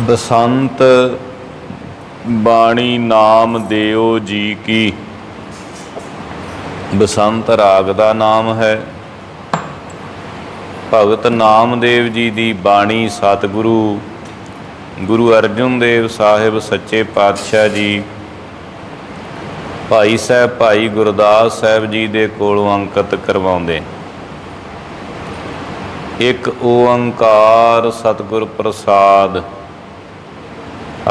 ਬਸੰਤ ਬਾਣੀ ਨਾਮ ਦਿਓ ਜੀ ਕੀ। ਬਸੰਤ ਰਾਗ ਦਾ ਨਾਮ ਹੈ। ਭਗਤ ਨਾਮਦੇਵ ਜੀ ਦੀ ਬਾਣੀ ਸਤਿਗੁਰੂ, ਗੁਰੂ ਅਰਜਨ ਦੇਵ ਸਾਹਿਬ ਸੱਚੇ ਪਾਤਸ਼ਾਹ ਜੀ। ਭਾਈ ਸਾਹਿਬ, ਭਾਈ ਗੁਰਦਾਸ ਸਾਹਿਬ ਜੀ ਦੇ ਕੋਲੋਂ ਅੰਕਿਤ ਕਰਵਾਉਂਦੇ। ਇੱਕ ਓੰਕਾਰ ਸਤਿਗੁਰ ਪ੍ਰਸਾਦ।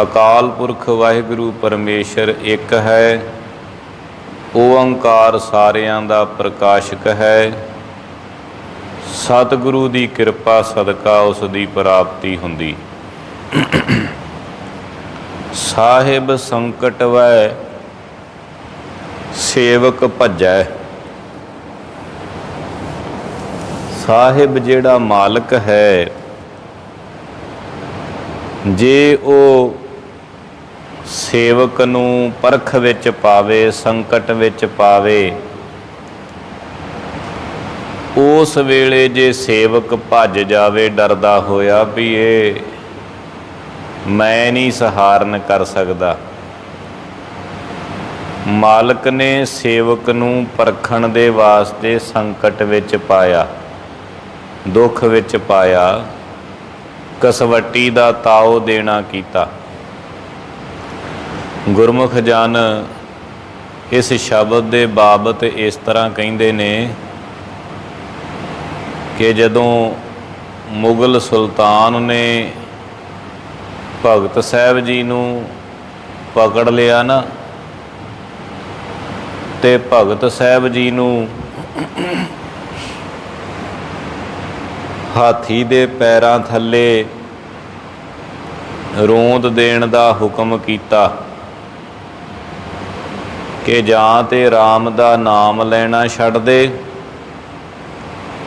ਅਕਾਲ ਪੁਰਖ ਵਾਹਿਗੁਰੂ ਪਰਮੇਸ਼ਰ ਇੱਕ ਹੈ, ਓੰਕਾਰ ਸਾਰਿਆਂ ਦਾ ਪ੍ਰਕਾਸ਼ਕ ਹੈ। ਸਤਿਗੁਰੂ ਦੀ ਕਿਰਪਾ ਸਦਕਾ ਉਸ ਦੀ ਪ੍ਰਾਪਤੀ ਹੁੰਦੀ। ਸਾਹਿਬ ਸੰਕਟ ਵੈ, ਸੇਵਕ ਭਜੈ। ਸਾਹਿਬ ਜਿਹੜਾ ਮਾਲਕ ਹੈ, ਜੇ ਉਹ ਸੇਵਕ ਨੂੰ ਪਰਖ ਵਿੱਚ ਪਾਵੇ, ਸੰਕਟ ਵਿੱਚ ਪਾਵੇ। ਉਸ ਵੇਲੇ ਜੇ ਸੇਵਕ ਭੱਜ ਜਾਵੇ, ਡਰਦਾ ਹੋਇਆ ਵੀ ਇਹ ਮੈਂ ਨਹੀਂ ਸਹਾਰਨ ਕਰ ਸਕਦਾ। ਮਾਲਕ ਨੇ ਸੇਵਕ ਨੂੰ ਪਰਖਣ ਦੇ ਵਾਸਤੇ ਸੰਕਟ ਵਿੱਚ ਪਾਇਆ, ਦੁੱਖ ਵਿੱਚ ਪਾਇਆ, ਕਸਵੱਟੀ ਦਾ ਤਾਓ ਦੇਣਾ ਕੀਤਾ। ਗੁਰਮੁਖ ਜਨ, ਇਸ ਸ਼ਬਦ ਦੇ ਬਾਬਤ ਇਸ ਤਰ੍ਹਾਂ ਕਹਿੰਦੇ ਨੇ ਕਿ ਜਦੋਂ ਮੁਗਲ ਸੁਲਤਾਨ ਨੇ ਭਗਤ ਸਾਹਿਬ ਜੀ ਨੂੰ ਪਕੜ ਲਿਆ ਨਾ, ਤੇ ਭਗਤ ਸਾਹਿਬ ਜੀ ਨੂੰ ਹਾਥੀ ਦੇ ਪੈਰਾਂ ਥੱਲੇ ਰੋਂਦ ਦੇਣ ਦਾ ਹੁਕਮ ਕੀਤਾ। ਕਿ ਜਾਂ ਤੇ RAM ਦਾ ਨਾਮ ਲੈਣਾ ਛੱਡ ਦੇ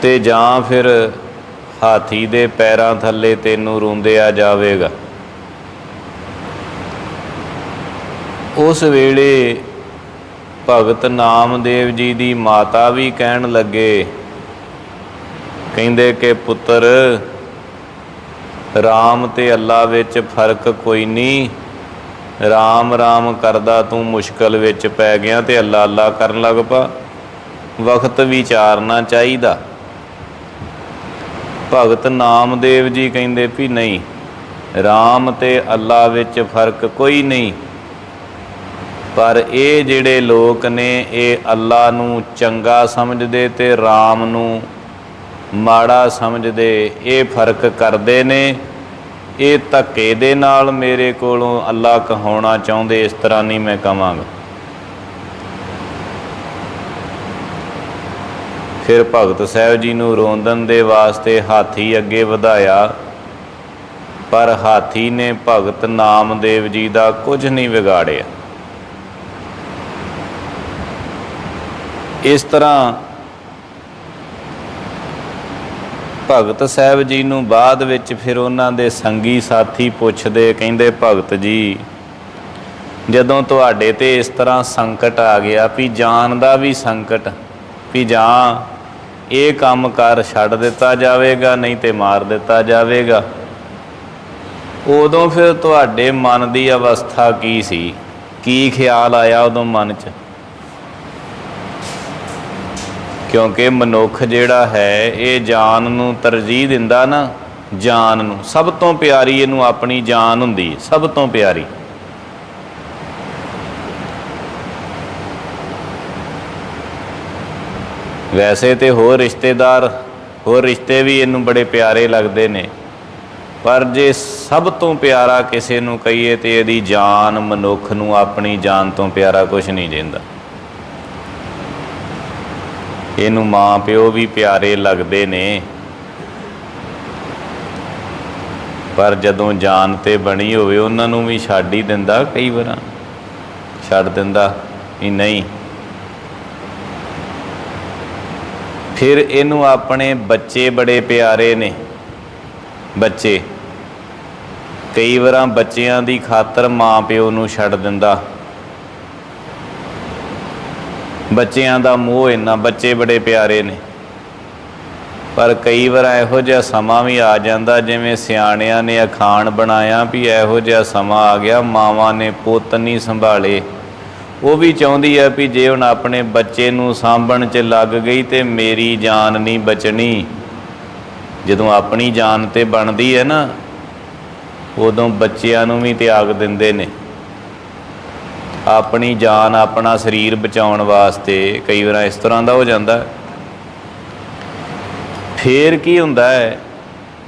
ਤੇ ਜਾਂ ਫਿਰ ਹਾਥੀ ਦੇ ਪੈਰਾਂ ਥੱਲੇ ਤੈਨੂੰ ਰੋਂਦਿਆ ਜਾਵੇਗਾ। ਉਸ ਵੇਲੇ ਭਗਤ ਨਾਮਦੇਵ ਜੀ ਦੀ ਮਾਤਾ ਵੀ ਕਹਿਣ ਲੱਗੇ, ਕਹਿੰਦੇ ਕਿ ਪੁੱਤਰ, ਰਾਮ ਤੇ ਅੱਲਾ ਵਿੱਚ ਫ਼ਰਕ ਕੋਈ ਨਹੀਂ। ਰਾਮ ਰਾਮ ਕਰਦਾ ਤੂੰ ਮੁਸ਼ਕਲ ਵਿੱਚ ਪੈ ਗਿਆ ਤੇ ਅੱਲਾ ਅੱਲਾ ਕਰਨ ਲੱਗ ਪਾ। ਵਕਤ ਵਿਚਾਰਨਾ ਚਾਹੀਦਾ। ਭਗਤ ਨਾਮਦੇਵ ਜੀ ਕਹਿੰਦੇ ਵੀ ਨਹੀਂ, ਰਾਮ ਤੇ ਅੱਲਾ ਵਿੱਚ ਫ਼ਰਕ ਕੋਈ ਨਹੀਂ। ਪਰ ਇਹ ਜਿਹੜੇ ਲੋਕ ਨੇ, ਇਹ ਅੱਲਾ ਨੂੰ ਚੰਗਾ ਸਮਝਦੇ ਤੇ ਰਾਮ ਨੂੰ ਮਾੜਾ ਸਮਝਦੇ, ਇਹ ਫ਼ਰਕ ਕਰਦੇ ਨੇ। ਇਹ ਧੱਕੇ ਦੇ ਨਾਲ ਮੇਰੇ ਕੋਲੋਂ ਅੱਲਾ ਕਹਾਉਣਾ ਚਾਹੁੰਦੇ, ਇਸ ਤਰ੍ਹਾਂ ਨਹੀਂ ਮੈਂ ਕਹਾਂਗਾ। ਫਿਰ ਭਗਤ ਸਾਹਿਬ ਜੀ ਨੂੰ ਰੋਂਦਨ ਦੇ ਵਾਸਤੇ ਹਾਥੀ ਅੱਗੇ ਵਧਾਇਆ। ਪਰ ਹਾਥੀ ਨੇ ਭਗਤ ਨਾਮਦੇਵ ਜੀ ਦਾ ਕੁਝ ਨਹੀਂ ਵਿਗਾੜਿਆ। ਇਸ ਤਰ੍ਹਾਂ ਭਗਤ ਸਾਹਿਬ ਜੀ ਨੂੰ ਬਾਅਦ ਵਿੱਚ ਫਿਰ ਉਹਨਾਂ ਦੇ ਸੰਗੀ ਸਾਥੀ ਪੁੱਛਦੇ, ਕਹਿੰਦੇ, ਭਗਤ ਜੀ, ਜਦੋਂ ਤੁਹਾਡੇ ਤੇ ਇਸ ਤਰ੍ਹਾਂ ਸੰਕਟ ਆ ਗਿਆ ਵੀ ਜਾਨ ਦਾ ਵੀ ਸੰਕਟ, ਵੀ ਜਾਂ ਇਹ ਕੰਮ ਕਰ ਛੱਡ ਦਿੱਤਾ ਜਾਵੇਗਾ, ਨਹੀਂ ਤੇ ਮਾਰ ਦਿੱਤਾ ਜਾਵੇਗਾ, ਉਦੋਂ ਫਿਰ ਤੁਹਾਡੇ ਮਨ ਦੀ ਅਵਸਥਾ ਕੀ ਸੀ? ਕੀ ਖਿਆਲ ਆਇਆ ਉਦੋਂ ਮਨ 'ਚ? ਕਿਉਂਕਿ ਮਨੁੱਖ ਜਿਹੜਾ ਹੈ, ਇਹ ਜਾਨ ਨੂੰ ਤਰਜੀਹ ਦਿੰਦਾ ਨਾ, ਜਾਨ ਨੂੰ। ਸਭ ਤੋਂ ਪਿਆਰੀ ਇਹਨੂੰ ਆਪਣੀ ਜਾਨ ਹੁੰਦੀ ਸਭ ਤੋਂ ਪਿਆਰੀ। ਵੈਸੇ ਤੇ ਹੋਰ ਰਿਸ਼ਤੇਦਾਰ, ਹੋਰ ਰਿਸ਼ਤੇ ਵੀ ਇਹਨੂੰ ਬੜੇ ਪਿਆਰੇ ਲੱਗਦੇ ਨੇ। ਪਰ ਜੇ ਸਭ ਤੋਂ ਪਿਆਰਾ ਕਿਸੇ ਨੂੰ ਕਹੀਏ ਤੇ ਇਹਦੀ ਜਾਨ ਮਨੁੱਖ ਨੂੰ ਆਪਣੀ ਜਾਨ ਤੋਂ ਪਿਆਰਾ ਕੁਝ ਨਹੀਂ ਦਿੰਦਾ। ਇਹਨੂੰ ਮਾਂ ਪਿਓ ਵੀ ਪਿਆਰੇ ਲੱਗਦੇ ਨੇ। ਪਰ ਜਦੋਂ ਜਾਨ ਤੇ ਬਣੀ ਹੋਵੇ, ਉਹਨਾਂ ਨੂੰ ਵੀ ਛੱਡ ਹੀ ਦਿੰਦਾ ਕਈ ਵਾਰਾਂ। ਛੱਡ ਦਿੰਦਾ ਵੀ ਨਹੀਂ। ਫਿਰ ਇਹਨੂੰ ਆਪਣੇ ਬੱਚੇ ਬੜੇ ਪਿਆਰੇ ਨੇ। ਬੱਚੇ। ਕਈ ਵਾਰਾਂ ਬੱਚਿਆਂ ਦੀ ਖਾਤਰ ਮਾਂ ਪਿਓ ਨੂੰ ਛੱਡ ਦਿੰਦਾ। ਬੱਚਿਆਂ ਦਾ ਮੋਹ ਇੰਨਾ, ਬੱਚੇ ਬੜੇ ਪਿਆਰੇ ਨੇ। ਪਰ ਕਈ ਵਾਰ ਇਹੋ ਜਿਹਾ ਸਮਾਂ ਵੀ ਆ ਜਾਂਦਾ, ਜਿਵੇਂ ਸਿਆਣਿਆਂ ਨੇ ਅਖਾਣ ਬਣਾਇਆ ਵੀ ਇਹੋ ਜਿਹਾ ਸਮਾਂ ਆ ਗਿਆ, ਮਾਵਾਂ ਨੇ ਪੁੱਤ ਨਹੀਂ ਸੰਭਾਲੇ। ਉਹ ਵੀ ਚਾਹੁੰਦੀ ਆ ਵੀ ਜੇ ਹੁਣ ਆਪਣੇ ਬੱਚੇ ਨੂੰ ਸਾਂਭਣ 'ਚ ਲੱਗ ਗਈ ਤੇ ਮੇਰੀ ਜਾਨ ਨਹੀਂ ਬਚਣੀ। ਜਦੋਂ ਆਪਣੀ ਜਾਨ ਤੇ ਬਣਦੀ ਹੈ ਨਾ, ਉਦੋਂ ਬੱਚਿਆਂ ਨੂੰ ਵੀ ਤਿਆਗ ਦਿੰਦੇ ਨੇ। ਆਪਣੀ ਜਾਨ, ਆਪਣਾ ਸਰੀਰ ਬਚਾਉਣ ਵਾਸਤੇ ਕਈ ਵਾਰ ਇਸ ਤਰ੍ਹਾਂ ਦਾ ਹੋ ਜਾਂਦਾ। ਹੈ। ਫੇਰ ਕੀ ਹੁੰਦਾ ਹੈ?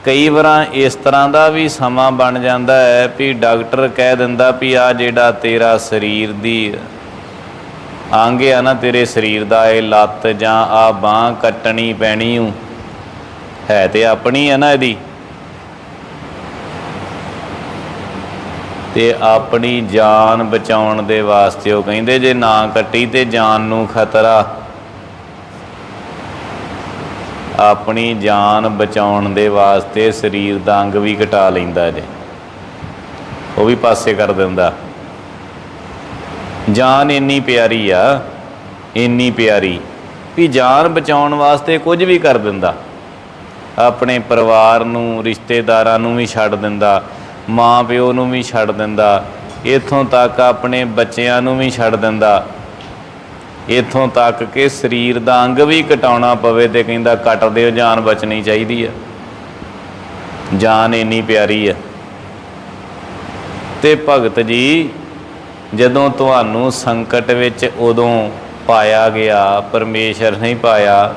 ਕਈ ਵਾਰਾਂ ਇਸ ਤਰ੍ਹਾਂ ਦਾ ਵੀ ਸਮਾਂ ਬਣ ਜਾਂਦਾ ਹੈ ਵੀ ਡਾਕਟਰ ਕਹਿ ਦਿੰਦਾ ਵੀ ਆ ਜਿਹੜਾ ਤੇਰਾ ਸਰੀਰ ਦੀ ਅੰਗ ਆ ਨਾ, ਤੇਰੇ ਸਰੀਰ ਦਾ ਇਹ ਲੱਤ ਜਾਂ ਆ ਬਾਹ ਕੱਟਣੀ ਪੈਣੀ ਊ। ਹੈ ਤੇ ਆਪਣੀ ਹੈ ਨਾ ਇਹਦੀ। ਤੇ ਆਪਣੀ ਜਾਨ ਬਚਾਉਣ ਦੇ ਵਾਸਤੇ ਉਹ ਕਹਿੰਦੇ ਜੇ ਨਾ ਕੱਟੀ ਤੇ ਜਾਨ ਨੂੰ ਖਤਰਾ। ਆਪਣੀ ਜਾਨ ਬਚਾਉਣ ਦੇ ਵਾਸਤੇ ਸਰੀਰ ਦਾ ਅੰਗ ਵੀ ਘਟਾ ਲੈਂਦਾ ਜੇ। ਉਹ ਵੀ ਪਾਸੇ ਕਰ ਦਿੰਦਾ। ਜਾਨ ਇੰਨੀ ਪਿਆਰੀ ਆ, ਇੰਨੀ ਪਿਆਰੀ ਵੀ ਜਾਨ ਬਚਾਉਣ ਵਾਸਤੇ ਕੁਝ ਵੀ ਕਰ ਦਿੰਦਾ। ਆਪਣੇ ਪਰਿਵਾਰ ਨੂੰ, ਰਿਸ਼ਤੇਦਾਰਾਂ ਨੂੰ ਵੀ ਛੱਡ ਦਿੰਦਾ। ਮਾਂ ਪਿਓ ਨੂੰ ਵੀ ਛੱਡ ਦਿੰਦਾ, ਇਥੋਂ ਤੱਕ ਆਪਣੇ ਬੱਚਿਆਂ ਨੂੰ ਵੀ ਛੱਡ ਦਿੰਦਾ। ਇਥੋਂ ਤੱਕ ਕਿ ਸਰੀਰ ਦਾ ਅੰਗ ਵੀ ਕਟਾਉਣਾ ਪਵੇ ਤੇ ਕਹਿੰਦਾ ਕੱਟ ਦਿਓ, ਜਾਨ ਬਚਣੀ ਚਾਹੀਦੀ ਆ। ਜਾਨ ਇੰਨੀ ਪਿਆਰੀ ਆ। ਤੇ ਭਗਤ ਜੀ, ਜਦੋਂ ਤੁਹਾਨੂੰ ਸੰਕਟ ਵਿੱਚ ਉਦੋਂ ਪਾਇਆ ਗਿਆ, ਪਰਮੇਸ਼ਰ ਨਹੀਂ ਪਾਇਆ,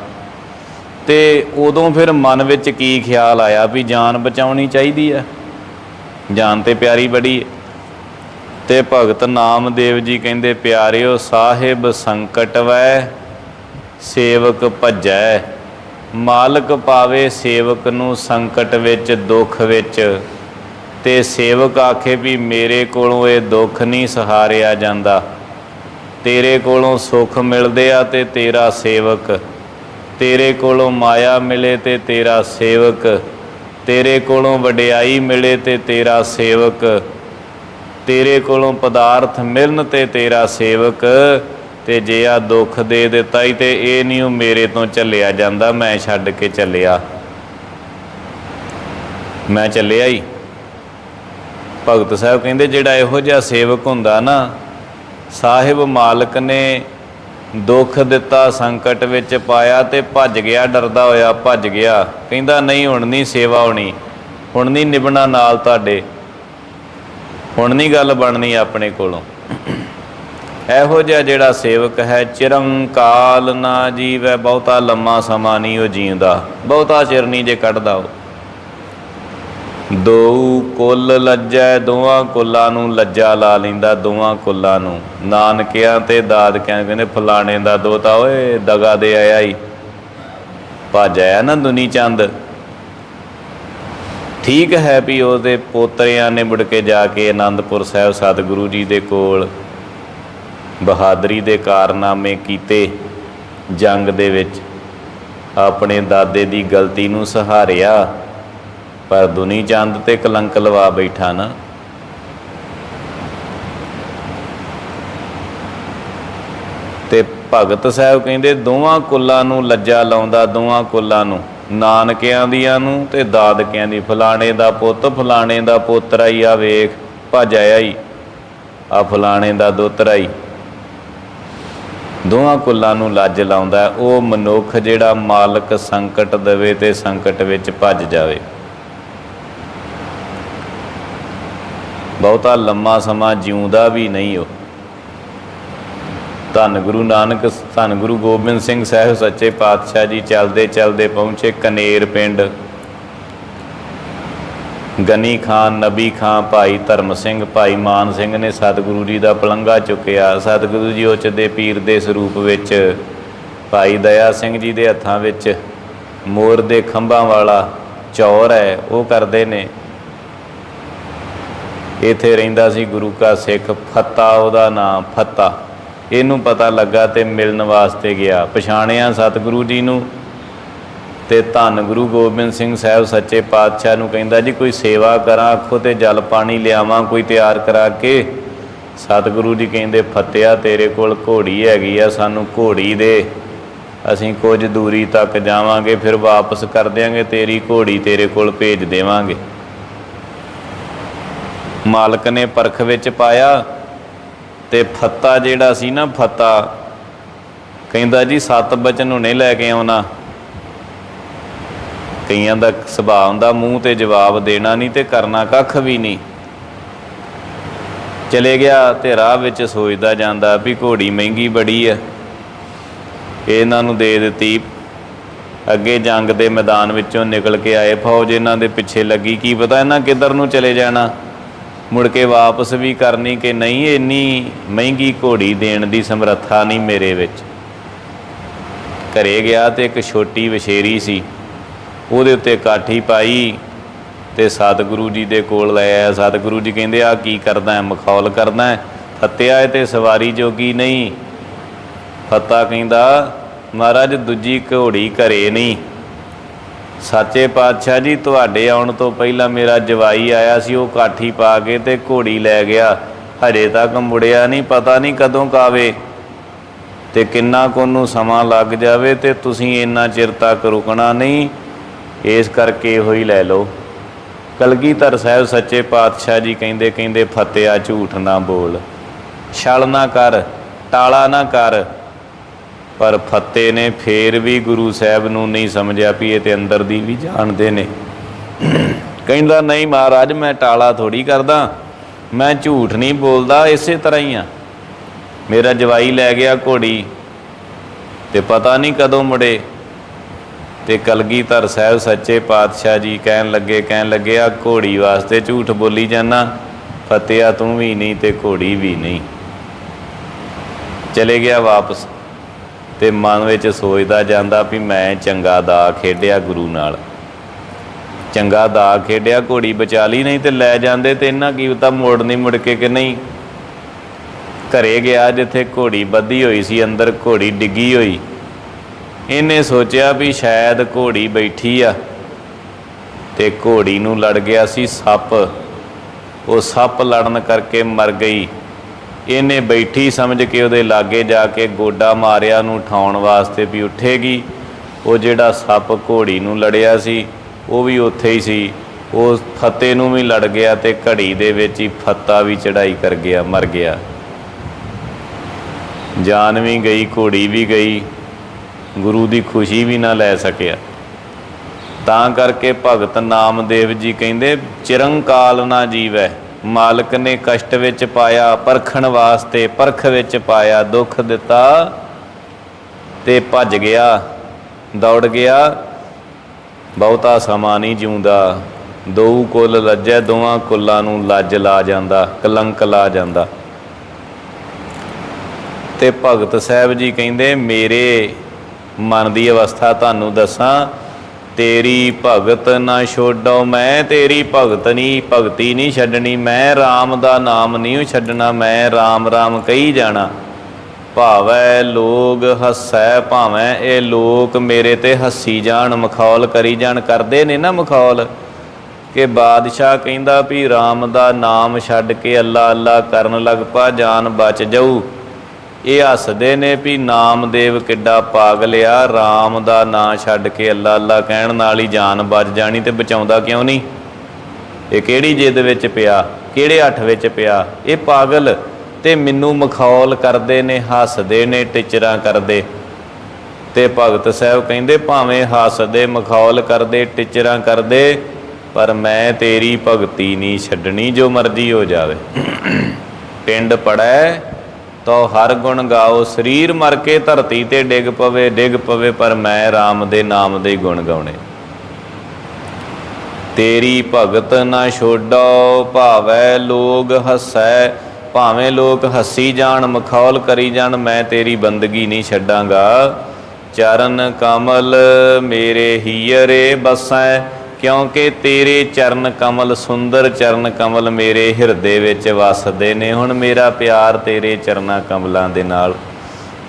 ਤੇ ਉਦੋਂ ਫਿਰ ਮਨ ਵਿੱਚ ਕੀ ਖਿਆਲ ਆਇਆ ਵੀ ਜਾਨ ਬਚਾਉਣੀ ਚਾਹੀਦੀ ਆ? ਜਾਨ ਤੇ ਪਿਆਰੀ ਬੜੀ ਹੈ ਤੇ ਭਗਤ ਨਾਮਦੇਵ ਜੀ ਕਹਿੰਦੇ, ਪਿਆਰਿਓ, ਸਾਹਿਬ ਸੰਕਟ ਵੈ, ਸੇਵਕ ਭਜੈ। ਮਾਲਕ ਪਾਵੇ ਸੇਵਕ ਨੂੰ ਸੰਕਟ ਵਿੱਚ, ਦੁੱਖ ਵਿੱਚ। ਤੇ ਸੇਵਕ ਆਖੇ ਵੀ, ਮੇਰੇ ਕੋਲੋਂ ਇਹ ਦੁੱਖ ਨਹੀਂ ਸਹਾਰਿਆ ਜਾਂਦਾ। ਤੇਰੇ ਕੋਲੋਂ ਸੁੱਖ ਮਿਲਦੇ ਆ ਤੇ ਤੇਰਾ ਸੇਵਕ। ਤੇਰੇ ਕੋਲੋਂ ਮਾਇਆ ਮਿਲੇ ਤੇ ਤੇਰਾ ਸੇਵਕ। ਤੇਰੇ ਕੋਲੋਂ ਵਡਿਆਈ ਮਿਲੇ ਤੇ ਤੇਰਾ ਸੇਵਕ। ਤੇਰੇ ਕੋਲੋਂ ਪਦਾਰਥ ਮਿਲਣ ਤੇ ਤੇਰਾ ਸੇਵਕ। ਤੇ ਜੇ ਆ ਦੁੱਖ ਦੇ ਦਿੱਤਾ ਹੀ ਤੇ ਇਹ ਨਹੀਂ ਉਹ ਮੇਰੇ ਤੋਂ ਚੱਲਿਆ ਜਾਂਦਾ, ਮੈਂ ਛੱਡ ਕੇ ਚੱਲਿਆ। ਮੈਂ ਚੱਲਿਆ ਹੀ ਭਗਤ ਸਾਹਿਬ ਕਹਿੰਦੇ ਜਿਹੜਾ ਇਹੋ ਜਿਹਾ ਸੇਵਕ ਹੁੰਦਾ ਨਾ, ਸਾਹਿਬ ਮਾਲਕ ਨੇ ਦੁੱਖ ਦਿੱਤਾ, ਸੰਕਟ ਵਿੱਚ ਪਾਇਆ ਤੇ ਭੱਜ ਗਿਆ, ਡਰਦਾ ਹੋਇਆ ਭੱਜ ਗਿਆ। ਕਹਿੰਦਾ, ਨਹੀਂ, ਹੁਣ ਨਹੀਂ ਸੇਵਾ ਹੋਣੀ। ਹੁਣ ਨਹੀਂ ਨਿਭਣਾ ਨਾਲ ਤੁਹਾਡੇ। ਹੁਣ ਨਹੀਂ ਗੱਲ ਬਣਨੀ ਆਪਣੇ ਕੋਲੋਂ। ਇਹੋ ਜਿਹਾ ਜਿਹੜਾ ਸੇਵਕ ਹੈ, ਚਿਰੰਕਾਲ ਨਾ ਜੀਵੈ, ਬਹੁਤਾ ਲੰਮਾ ਸਮਾਂ ਨਹੀਂ ਉਹ ਜੀਂਦਾ ਬਹੁਤਾ ਚਿਰ ਨਹੀਂ ਜੇ ਕੱਢਦਾ ਉਹ। ਦੋ ਕੁੱਲ ਲੱਜੈ, ਦੋਵਾਂ ਕੁੱਲਾਂ ਨੂੰ ਲੱਜਾ ਲਾ ਲੈਂਦਾ, ਦੋਵਾਂ ਕੁੱਲਾਂ ਨੂੰ। ਨਾਨਕਿਆਂ ਤੇ ਦਾਦਕਿਆਂ ਕਹਿੰਦੇ ਫਲਾਣੇ ਦਾ ਦੋਤਾ ਓਏ, ਦਗਾ ਦੇ ਆਇਆ ਹੀ ਭੱਜ ਆਇਆ ਨਾ ਦੁਨੀ ਚੰਦ। ਠੀਕ ਹੈ ਵੀ ਉਹਦੇ ਪੋਤਰਿਆਂ ਨੇ ਮੁੜ ਕੇ ਜਾ ਕੇ ਆਨੰਦਪੁਰ ਸਾਹਿਬ ਸਤਿਗੁਰੂ ਜੀ ਦੇ ਕੋਲ ਬਹਾਦਰੀ ਦੇ ਕਾਰਨਾਮੇ ਕੀਤੇ ਜੰਗ ਦੇ ਵਿੱਚ। ਆਪਣੇ ਦਾਦੇ ਦੀ ਗਲਤੀ ਨੂੰ ਸਹਾਰਿਆ। ਪਰ ਦੁਨੀ ਚੰਦ ਤੇ ਕਲੰਕ ਲਵਾ ਬੈਠਾ ਨਾ। ਤੇ ਭਗਤ ਸਾਹਿਬ ਕਹਿੰਦੇ, ਦੋਵਾਂ ਕੁੱਲਾਂ ਨੂੰ ਲੱਜਾ ਲਾਉਂਦਾ, ਦੋਵਾਂ ਕੁੱਲਾਂ ਨੂੰ। ਨਾਨਕਿਆਂ ਦੀਆਂ ਨੂੰ ਤੇ ਦਾਦਕਿਆਂ ਦੀ। ਫਲਾਣੇ ਦਾ ਪੁੱਤ, ਫਲਾਣੇ ਦਾ ਪੋਤਰਾ ਹੀ ਆ ਵੇਖ, ਭੱਜ ਆਇਆ ਹੀ ਆ ਫਲਾਣੇ ਦਾ ਦੋਤਰਾ ਹੀ ਦੋਵਾਂ ਕੁੱਲਾਂ ਨੂੰ ਲੱਜ ਲਾਉਂਦਾ, ਉਹ ਮਨੁੱਖ ਜਿਹੜਾ ਮਾਲਕ ਸੰਕਟ ਦੇਵੇ ਤੇ ਸੰਕਟ ਵਿੱਚ ਭੱਜ ਜਾਵੇ। ਬਹੁਤਾ ਲੰਮਾ ਸਮਾਂ ਜਿਉਂਦਾ ਵੀ ਨਹੀਂ ਉਹ। ਧੰਨ ਗੁਰੂ ਨਾਨਕ, ਧੰਨ ਗੁਰੂ ਗੋਬਿੰਦ ਸਿੰਘ ਸਾਹਿਬ, ਸੱਚੇ ਪਾਤਸ਼ਾਹ ਜੀ, ਚਲਦੇ ਚਲਦੇ ਪਹੁੰਚੇ ਕਨੇਰ ਪਿੰਡ। ਗਨੀ ਖਾਨ, ਨਬੀ ਖਾਨ, ਭਾਈ ਧਰਮ ਸਿੰਘ, ਭਾਈ ਮਾਨ ਸਿੰਘ ਨੇ ਸਤਿਗੁਰੂ ਜੀ ਦਾ ਪਲੰਗਾ ਚੁੱਕਿਆ। ਸਤਿਗੁਰੂ ਜੀ ਉੱਚ ਦੇ ਪੀਰ ਦੇ ਸਰੂਪ ਵਿੱਚ, ਭਾਈ ਦਇਆ ਸਿੰਘ ਜੀ ਦੇ ਹੱਥਾਂ ਵਿੱਚ ਮੋਰ ਦੇ ਖੰਭਾਂ ਵਾਲਾ ਚੌਰ ਹੈ, ਉਹ ਕਰਦੇ ਨੇ। ਇੱਥੇ ਰਹਿੰਦਾ ਸੀ ਗੁਰੂ ਕਾ ਸਿੱਖ, ਫੱਤਾ ਉਹਦਾ ਨਾਮ ਫੱਤਾ। ਇਹਨੂੰ ਪਤਾ ਲੱਗਾ ਤੇ ਮਿਲਣ ਵਾਸਤੇ ਗਿਆ। ਪਛਾਣਿਆ ਸਤਿਗੁਰੂ ਜੀ ਨੂੰ ਤੇ ਧੰਨ ਗੁਰੂ ਗੋਬਿੰਦ ਸਿੰਘ ਸਾਹਿਬ ਸੱਚੇ ਪਾਤਸ਼ਾਹ ਨੂੰ ਕਹਿੰਦਾ, ਜੀ ਕੋਈ ਸੇਵਾ ਕਰਾਂ, ਆਖੋ ਤੇ ਜਲ ਪਾਣੀ ਲਿਆਵਾਂ, ਕੋਈ ਤਿਆਰ ਕਰਾ ਕੇ? ਸਤਿਗੁਰੂ ਜੀ ਕਹਿੰਦੇ, ਫਤਿਆ, ਤੇਰੇ ਕੋਲ ਘੋੜੀ ਹੈਗੀ ਆ, ਸਾਨੂੰ ਘੋੜੀ ਦੇ। ਅਸੀਂ ਕੁਝ ਦੂਰੀ ਤੱਕ ਜਾਵਾਂਗੇ, ਫਿਰ ਵਾਪਸ ਕਰ ਦਿਆਂਗੇ, ਤੇਰੀ ਘੋੜੀ ਤੇਰੇ ਕੋਲ ਭੇਜ ਦੇਵਾਂਗੇ। ਮਾਲਕ ਨੇ ਪਰਖ ਵਿੱਚ ਪਾਇਆ ਤੇ ਫੱਤਾ ਜਿਹੜਾ ਸੀ ਨਾ ਫੱਤਾ, ਕਹਿੰਦਾ ਜੀ ਸੱਤ ਬਚਨ ਨੂੰ ਨਹੀਂ ਲੈ ਕੇ ਆਉਣਾ। ਕਈਆਂ ਦਾ ਸੁਭਾਅ ਹੁੰਦਾ ਮੂੰਹ ਤੇ ਜਵਾਬ ਦੇਣਾ ਨਹੀਂ ਤੇ ਕਰਨਾ ਕੱਖ ਵੀ ਨਹੀਂ। ਚਲੇ ਗਿਆ ਤੇ ਰਾਹ ਵਿੱਚ ਸੋਚਦਾ ਜਾਂਦਾ ਵੀ ਘੋੜੀ ਮਹਿੰਗੀ ਬੜੀ ਆ। ਇਹਨਾਂ ਨੂੰ ਦੇ ਦਿੱਤੀ। ਅੱਗੇ ਜੰਗ ਦੇ ਮੈਦਾਨ ਵਿੱਚੋਂ ਨਿਕਲ ਕੇ ਆਏ। ਫੌਜ ਇਹਨਾਂ ਦੇ ਪਿੱਛੇ ਲੱਗੀ। ਕੀ ਪਤਾ ਇਹਨਾਂ ਕਿੱਧਰ ਨੂੰ ਚਲੇ ਜਾਣਾ। ਮੁੜ ਕੇ ਵਾਪਸ ਵੀ ਕਰਨੀ ਕਿ ਨਹੀਂ, ਇੰਨੀ ਮਹਿੰਗੀ ਘੋੜੀ ਦੇਣ ਦੀ ਸਮਰੱਥਾ ਨਹੀਂ ਮੇਰੇ ਵਿੱਚ। ਘਰੇ ਗਿਆ ਤੇ ਇੱਕ ਛੋਟੀ ਵਛੇਰੀ ਸੀ। ਉਹਦੇ ਉੱਤੇ ਕਾਠੀ ਪਾਈ ਤੇ ਸਤਿਗੁਰੂ ਜੀ ਦੇ ਕੋਲ ਲੈ ਆਇਆ ਸਤਿਗੁਰੂ ਜੀ ਕਹਿੰਦੇ ਆ ਕੀ ਕਰਦਾ ਹੈ? ਮਖੌਲ ਕਰਦਾ ਹੈ? ਫੱਤਿਆ ਹੈ ਤੇ ਸਵਾਰੀ ਜੋਗੀ ਨਹੀਂ? ਫੱਤਾ ਕਹਿੰਦਾ, ਮਹਾਰਾਜ, ਦੂਜੀ ਘੋੜੀ ਘਰੇ ਨਹੀਂ। ਸੱਚੇ ਪਾਤਸ਼ਾਹ ਜੀ, ਤੁਹਾਡੇ ਆਉਣ ਤੋਂ ਪਹਿਲਾਂ ਮੇਰਾ ਜਵਾਈ ਆਇਆ ਸੀ, ਉਹ ਕਾਠੀ ਪਾ ਕੇ ਤੇ ਘੋੜੀ ਲੈ ਗਿਆ। ਹਜੇ ਤੱਕ ਮੁੜਿਆ ਨਹੀਂ, ਪਤਾ ਨਹੀਂ ਕਦੋਂ ਕਾਵੇ ਤੇ ਕਿੰਨਾ ਕੁ ਨੂੰ ਸਮਾਂ ਲੱਗ ਜਾਵੇ ਤੇ ਤੁਸੀਂ ਇੰਨਾ ਚਿਰ ਤੱਕ ਰੁਕਣਾ ਨਹੀਂ, ਇਸ ਕਰਕੇ ਇਹੋ ਹੀ ਲੈ ਲਓ। ਕਲਗੀਧਰ ਸਾਹਿਬ ਸੱਚੇ ਪਾਤਸ਼ਾਹ ਜੀ ਕਹਿੰਦੇ ਕਹਿੰਦੇ ਫਤਿਆ ਝੂਠ ਨਾ ਬੋਲ। ਛਲ ਨਾ ਕਰ, ਟਾਲਾ ਨਾ ਕਰ। ਪਰ ਫੱਤੇ ਨੇ ਫੇਰ ਵੀ ਗੁਰੂ ਸਾਹਿਬ ਨੂੰ ਨਹੀਂ ਸਮਝਿਆ ਵੀ ਇਹ ਤੇ ਅੰਦਰ ਦੀ ਵੀ ਜਾਣਦੇ ਨੇ। ਕਹਿੰਦਾ, ਨਹੀਂ ਮਹਾਰਾਜ, ਮੈਂ ਟਾਲਾ ਥੋੜੀ ਕਰਦਾ। ਮੈਂ ਝੂਠ ਨਹੀਂ ਬੋਲਦਾ, ਇਸੇ ਤਰ੍ਹਾਂ ਹੀ ਆ। ਮੇਰਾ ਜਵਾਈ ਲੈ ਗਿਆ ਘੋੜੀ ਤੇ ਪਤਾ ਨਹੀਂ ਕਦੋਂ ਮੁੜੇ ਤੇ ਕਲਗੀਧਰ ਸਾਹਿਬ ਸੱਚੇ ਪਾਤਸ਼ਾਹ ਜੀ ਕਹਿਣ ਲੱਗੇ ਕਹਿਣ ਲੱਗੇ ਆ ਘੋੜੀ ਵਾਸਤੇ ਝੂਠ ਬੋਲੀ ਜਾਣਾ ਫਤਿਆ ਤੂੰ ਵੀ ਨਹੀਂ ਤੇ ਘੋੜੀ ਵੀ ਨਹੀਂ। ਚਲੇ ਗਿਆ ਵਾਪਸ। ਤੇ ਮਨ ਵਿੱਚ ਸੋਚਦਾ ਜਾਂਦਾ ਵੀ ਮੈਂ ਚੰਗਾ ਦਾ ਖੇਡਿਆ ਗੁਰੂ ਨਾਲ। ਚੰਗਾ ਦਾ ਖੇਡਿਆ ਘੋੜੀ ਬਚਾ ਲਈ ਨਹੀਂ ਤੇ ਲੈ ਜਾਂਦੇ ਤੇ ਇਹਨਾਂ ਕੀ ਪਤਾ ਮੋੜਨੀ ਮੁੜ ਕੇ ਕਿ ਨਹੀਂ। ਘਰੇ ਗਿਆ ਜਿੱਥੇ ਘੋੜੀ ਬੱਧੀ ਹੋਈ ਸੀ, ਅੰਦਰ ਘੋੜੀ ਡਿੱਗੀ ਹੋਈ। ਇਹਨੇ ਸੋਚਿਆ ਵੀ ਸ਼ਾਇਦ ਘੋੜੀ ਬੈਠੀ ਆ ਤੇ ਘੋੜੀ ਨੂੰ ਲੜ ਗਿਆ ਸੀ ਸੱਪ। ਉਹ ਸੱਪ ਲੜਨ ਕਰਕੇ ਮਰ ਗਈ। ਇਹਨੇ ਬੈਠੀ ਸਮਝ ਕੇ ਉਹਦੇ ਲਾਗੇ ਜਾ ਕੇ ਗੋਡਾ ਮਾਰਿਆ ਨੂੰ ਉਠਾਉਣ ਵਾਸਤੇ ਵੀ ਉੱਠੇਗੀ। ਉਹ ਜਿਹੜਾ ਸੱਪ ਘੋੜੀ ਨੂੰ ਲੜਿਆ ਸੀ, ਉਹ ਵੀ ਉੱਥੇ ਹੀ ਸੀ। ਉਹ ਫੱਤੇ ਨੂੰ ਵੀ ਲੜ ਗਿਆ ਤੇ ਘੜੀ ਦੇ ਵਿੱਚ ਹੀ ਫੱਤਾ ਵੀ ਚੜਾਈ ਕਰ ਗਿਆ, ਮਰ ਗਿਆ। ਜਾਨ ਵੀ ਗਈ, ਘੋੜੀ ਵੀ ਗਈ, ਗੁਰੂ ਦੀ ਖੁਸ਼ੀ ਵੀ ਨਾ ਲੈ ਸਕਿਆ। ਤਾਂ ਕਰਕੇ ਭਗਤ ਨਾਮਦੇਵ ਜੀ ਕਹਿੰਦੇ, ਚਿਰੰਕਾਲ ਨਾ ਜੀਵੈ। ਮਾਲਕ ਨੇ ਕਸ਼ਟ ਵਿੱਚ ਪਾਇਆ, ਪਰਖਣ ਵਾਸਤੇ ਪਰਖ ਵਿੱਚ ਪਾਇਆ, ਦੁੱਖ ਦਿੱਤਾ ਤੇ ਭੱਜ ਗਿਆ, ਦੌੜ ਗਿਆ। ਬਹੁਤਾ ਸਮਾਂ ਨਹੀਂ ਜਿਉਂਦਾ। ਦੋ ਕੁੱਲ ਲੱਜੈ, ਦੋਵਾਂ ਕੁੱਲਾਂ ਨੂੰ ਲੱਜ ਲਾ ਜਾਂਦਾ, ਕਲੰਕ ਲਾ ਜਾਂਦਾ। ਤੇ ਭਗਤ ਸਾਹਿਬ ਜੀ ਕਹਿੰਦੇ, ਮੇਰੇ ਮਨ ਦੀ ਅਵਸਥਾ ਤੁਹਾਨੂੰ ਦੱਸਾਂ ਤੇਰੀ ਭਗਤ ਨਾ ਛੋਡੋ, ਮੈਂ ਤੇਰੀ ਭਗਤ ਨਹੀਂ ਭਗਤੀ ਨਹੀਂ ਛੱਡਣੀ। ਮੈਂ RAM ਦਾ ਨਾਮ ਨਹੀਂ ਛੱਡਣਾ, ਮੈਂ RAM RAM ਕਹੀ ਜਾਣਾ। ਭਾਵੈ ਲੋਗ ਹੱਸੈ ਭਾਵੇਂ, ਇਹ ਲੋਕ ਮੇਰੇ ਤੇ ਹੱਸੀ ਜਾਣ, ਮਖੌਲ ਕਰੀ ਜਾਣ, ਕਰਦੇ ਨੇ ਨਾ ਮਖੌਲ। ਕਿ ਬਾਦਸ਼ਾਹ ਕਹਿੰਦਾ ਵੀ RAM ਦਾ ਨਾਮ ਛੱਡ ਕੇ ਅੱਲਾ ਅੱਲਾ ਕਰਨ ਲੱਗ ਪਾ, ਜਾਨ ਬਚ ਜਾਊ। ਇਹ ਹੱਸਦੇ ਨੇ ਵੀ ਨਾਮਦੇਵ ਕਿੱਡਾ ਪਾਗਲ ਆ RAM ਦਾ ਨਾਂ ਛੱਡ ਕੇ ਅੱਲਾ ਅੱਲਾ ਕਹਿਣ ਨਾਲ ਹੀ ਜਾਨ ਬਚ ਜਾਣੀ ਤੇ ਬਚਾਉਂਦਾ ਕਿਉਂ ਨਹੀਂ? ਇਹ ਕਿਹੜੀ ਜਿੱਦ ਵਿੱਚ ਪਿਆ, ਕਿਹੜੇ ਹੱਠ ਵਿੱਚ ਪਿਆ? ਇਹ ਪਾਗਲ ਤੇ ਮੈਨੂੰ ਮਖੌਲ ਕਰਦੇ ਨੇ, ਹੱਸਦੇ ਨੇ, ਟਿਚਰਾਂ ਕਰਦੇ। ਤੇ ਭਗਤ ਸਾਹਿਬ ਕਹਿੰਦੇ, ਭਾਵੇਂ ਹੱਸਦੇ, ਮਖੌਲ ਕਰਦੇ, ਟਿਚਰਾਂ ਕਰਦੇ, ਪਰ ਮੈਂ ਤੇਰੀ ਭਗਤੀ ਨਹੀਂ ਛੱਡਣੀ ਜੋ ਮਰਜ਼ੀ ਹੋ ਜਾਵੇ। ਪਿੰਡ ਪੜੈ ਤੋ ਹਰ ਗੁਣ ਗਾਓ, ਸਰੀਰ ਮਰ ਕੇ ਧਰਤੀ ਤੇ ਡਿੱਗ ਪਵੇ ਡਿੱਗ ਪਵੇ ਪਰ ਮੈਂ RAM ਦੇ ਨਾਮ ਦੇ ਗੁਣ ਗਾਉਣੇ। ਤੇਰੀ ਭਗਤ ਨਾ ਛੋਡੋ ਭਾਵੈ ਲੋਗ ਹੱਸੈ, ਭਾਵੇਂ ਲੋਕ ਹੱਸੀ ਜਾਣ, ਮਖੌਲ ਕਰੀ ਜਾਣ, ਮੈਂ ਤੇਰੀ ਬੰਦਗੀ ਨਹੀਂ ਛੱਡਾਂਗਾ। ਚਰਨ ਕਮਲ ਮੇਰੇ ਹੀਰੇ ਬਸੈ ਕਿਉਂਕਿ ਤੇਰੇ ਚਰਨ ਕਮਲ ਸੁੰਦਰ ਚਰਨ ਕਮਲ ਮੇਰੇ ਹਿਰਦੇ ਵਿੱਚ ਵਸਦੇ ਨੇ। ਹੁਣ ਮੇਰਾ ਪਿਆਰ ਤੇਰੇ ਚਰਨਾਂ ਕਮਲਾਂ ਦੇ ਨਾਲ।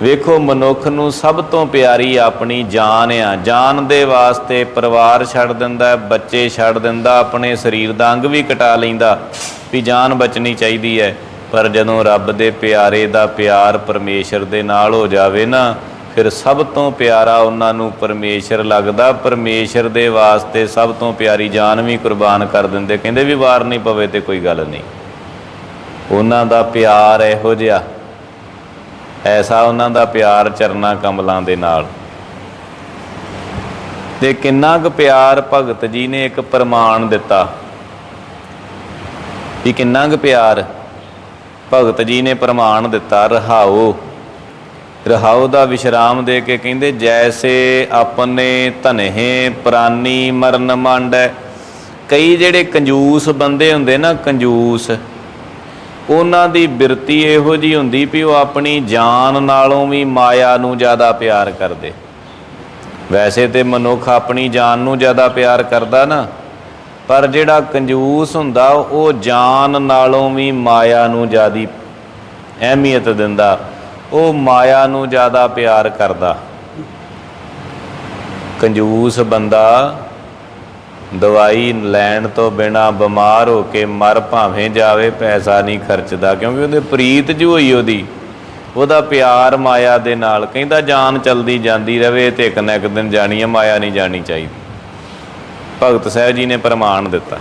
ਵੇਖੋ, ਮਨੁੱਖ ਨੂੰ ਸਭ ਤੋਂ ਪਿਆਰੀ ਆਪਣੀ ਜਾਨ ਆ। ਜਾਨ ਦੇ ਵਾਸਤੇ ਪਰਿਵਾਰ ਛੱਡ ਦਿੰਦਾ, ਬੱਚੇ ਛੱਡ ਦਿੰਦਾ, ਆਪਣੇ ਸਰੀਰ ਦਾ ਅੰਗ ਵੀ ਕਟਾ ਲੈਂਦਾ ਵੀ ਜਾਨ ਬਚਣੀ ਚਾਹੀਦੀ ਹੈ। ਪਰ ਜਦੋਂ ਰੱਬ ਦੇ ਪਿਆਰੇ ਦਾ ਪਿਆਰ ਪਰਮੇਸ਼ਰ ਦੇ ਨਾਲ ਹੋ ਜਾਵੇ ਨਾ ਫਿਰ ਸਭ ਤੋਂ ਪਿਆਰਾ ਉਹਨਾਂ ਨੂੰ ਪਰਮੇਸ਼ਰ ਲੱਗਦਾ। ਪਰਮੇਸ਼ਰ ਦੇ ਵਾਸਤੇ ਸਭ ਤੋਂ ਪਿਆਰੀ ਜਾਨ ਵੀ ਕੁਰਬਾਨ ਕਰ ਦਿੰਦੇ। ਕਹਿੰਦੇ ਵੀ ਵਾਰ ਨਹੀਂ ਪਵੇ ਤੇ ਕੋਈ ਗੱਲ ਨਹੀਂ। ਉਹਨਾਂ ਦਾ ਪਿਆਰ ਇਹੋ ਜਿਹਾ। ਐਸਾ ਉਹਨਾਂ ਦਾ ਪਿਆਰ ਚਰਨਾ ਕਮਲਾਂ ਦੇ ਨਾਲ। ਤੇ ਕਿੰਨਾ ਕੁ ਪਿਆਰ ਭਗਤ ਜੀ ਨੇ ਇੱਕ ਪ੍ਰਮਾਣ ਦਿੱਤਾ। ਵੀ ਕਿੰਨਾ ਕੁ ਪਿਆਰ ਭਗਤ ਜੀ ਨੇ ਪ੍ਰਮਾਣ ਦਿੱਤਾ, ਰਹਾਓ। ਰਹਾਉ ਦਾ ਵਿਸ਼ਰਾਮ ਦੇ ਕੇ ਕਹਿੰਦੇ, ਜੈਸੇ ਆਪਣੇ ਧਨਹਿ ਪ੍ਰਾਨੀ ਮਰਨ ਮੰਡੈ। ਕਈ ਜਿਹੜੇ ਕੰਜੂਸ ਬੰਦੇ ਹੁੰਦੇ ਨਾ, ਕੰਜੂਸ, ਉਹਨਾਂ ਦੀ ਬਿਰਤੀ ਇਹੋ ਜੀ ਹੁੰਦੀ ਵੀ ਉਹ ਆਪਣੀ ਜਾਨ ਨਾਲੋਂ ਵੀ ਮਾਇਆ ਨੂੰ ਜ਼ਿਆਦਾ ਪਿਆਰ ਕਰਦੇ। ਵੈਸੇ ਤੇ ਮਨੁੱਖ ਆਪਣੀ ਜਾਨ ਨੂੰ ਜ਼ਿਆਦਾ ਪਿਆਰ ਕਰਦਾ ਨਾ, ਪਰ ਜਿਹੜਾ ਕੰਜੂਸ ਹੁੰਦਾ, ਉਹ ਜਾਨ ਨਾਲੋਂ ਵੀ ਮਾਇਆ ਨੂੰ ਜ਼ਿਆਦੀ ਅਹਿਮੀਅਤ ਦਿੰਦਾ। ਉਹ ਮਾਇਆ ਨੂੰ ਜ਼ਿਆਦਾ ਪਿਆਰ ਕਰਦਾ। ਕੰਜੂਸ ਬੰਦਾ ਦਵਾਈ ਲੈਣ ਤੋਂ ਬਿਨਾ ਬਿਮਾਰ ਹੋ ਕੇ ਮਰ ਭਾਵੇਂ ਜਾਵੇ, ਪੈਸਾ ਨਹੀਂ ਖਰਚਦਾ, ਕਿਉਂਕਿ ਉਹਦੇ ਪ੍ਰੀਤ ਜੋ ਹੋਈ ਉਹਦੀ। ਉਹਦਾ ਪਿਆਰ ਮਾਇਆ ਦੇ ਨਾਲ, ਕਹਿੰਦਾ ਜਾਨ ਚਲਦੀ ਜਾਂਦੀ ਰਵੇ, ਤੇ ਇੱਕ ਨਾ ਇੱਕ ਦਿਨ ਜਾਣੀ ਹੈ ਮਾਇਆ ਨਹੀਂ ਜਾਣੀ ਚਾਹੀਦੀ। ਭਗਤ ਸਾਹਿਬ ਜੀ ਨੇ ਪ੍ਰਮਾਣ ਦਿੱਤਾ।